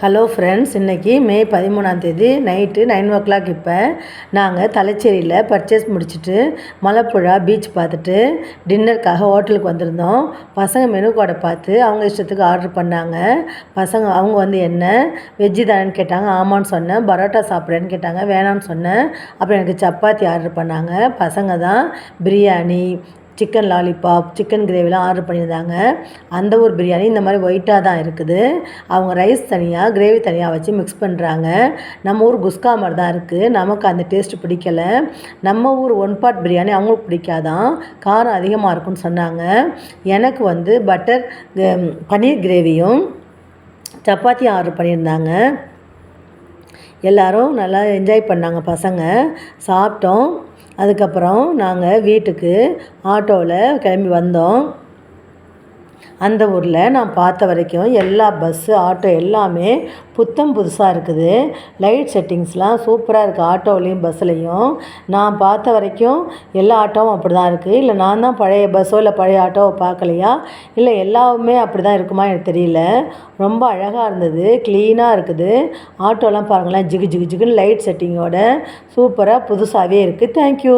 Hello friends இன்றைக்கி மே பதிமூணாம் தேதி நைட்டு நைன் ஓ கிளாக் இப்போ நாங்கள் தலைச்சேரியில் பர்ச்சேஸ் முடிச்சுட்டு மலப்புழா பீச் பார்த்துட்டு டின்னருக்காக ஹோட்டலுக்கு வந்திருந்தோம். பசங்க மெனு கார்டை பார்த்து அவங்க இஷ்டத்துக்கு ஆர்டர் பண்ணாங்க. பசங்க அவங்க வந்து என்ன வெஜ்ஜு தானேன்னு கேட்டாங்க. ஆமான்னு சொன்னேன். பரோட்டா சாப்பிட்றேன்னு கேட்டாங்க. வேணான்னு சொன்னேன். அப்புறம் எனக்கு சப்பாத்தி ஆர்டர் பண்ணாங்க. பசங்க தான் பிரியாணி சிக்கன் லாலிபாப் சிக்கன் கிரேவிலாம் ஆர்டர் பண்ணியிருந்தாங்க. அந்த ஊர் பிரியாணி இந்த மாதிரி ஒயிட்டாக தான் இருக்குது. அவங்க ரைஸ் தனியாக கிரேவி தனியாக வச்சு மிக்ஸ் பண்ணுறாங்க நம்ம ஊர் குஸ்கா மாதிரி தான் இருக்குது நமக்கு அந்த டேஸ்ட்டு பிடிக்கல. நம்ம ஊர் ஒன் பாட் பிரியாணி அவங்களுக்கு பிடிக்காதான் காரம் அதிகமாக இருக்கும்னு சொன்னாங்க. எனக்கு வந்து பட்டர் பன்னீர் கிரேவியும் சப்பாத்தியும் ஆர்டர் பண்ணியிருந்தாங்க. எல்லோரும் நல்லா என்ஜாய் பண்ணாங்க பசங்க. சாப்பிட்டோம். அதுக்கப்புறம் நாங்கள் வீட்டுக்கு ஆட்டோவில் கிளம்பி வந்தோம். அந்த ஊரில் நான் பார்த்த வரைக்கும் எல்லா பஸ்ஸு ஆட்டோ எல்லாமே புத்தம் புதுசாக இருக்குது. லைட் செட்டிங்ஸ்லாம் சூப்பராக இருக்குது ஆட்டோவிலையும் பஸ்ஸுலையும் நான் பார்த்த வரைக்கும் எல்லா ஆட்டோவும் அப்படி தான் இருக்குது இல்லை நான் தான் பழைய பஸ்ஸோ இல்லை பழைய ஆட்டோவை பார்க்கலையா? இல்லை எல்லாமே அப்படி தான் இருக்குமா எனக்கு தெரியல. ரொம்ப அழகாக இருந்தது. க்ளீனாக இருக்குது. ஆட்டோலாம் பாருங்களேன். ஜிகு ஜிகு ஜிகுன்னு லைட் செட்டிங்கோட சூப்பராக புதுசாகவே இருக்குது தேங்க்யூ